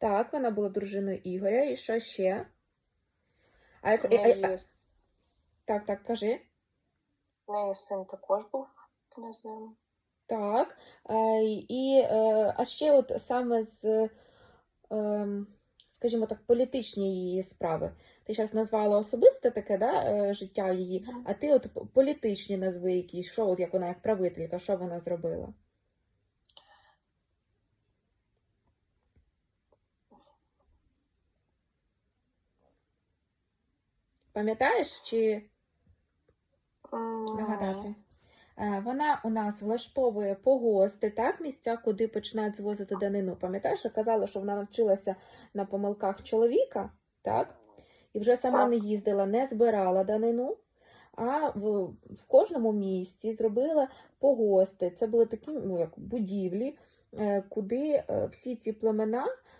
Так, вона була дружиною Ігоря. І що ще? А як... А- а- Так, так, кажи. в неї син також був князем. Так. Е, І, е, а ще от саме з, ем, скажімо так, політичні її справи. Ти зараз назвала особисте таке, да, е, життя її, Мгм. а ти от політичні назви якісь, що от як вона як правителька, що вона зробила? Пам'ятаєш чи М, нагадати? Е, Вона у нас влаштовує погости, так, місця, куди починають звозити данину. Пам'ятаєш, я казала, що вона навчилася на помилках чоловіка, так? І вже сама Так. не їздила, не збирала данину, а в, в кожному місті зробила погости. Це були такі ну, як будівлі, е, куди е, всі ці племена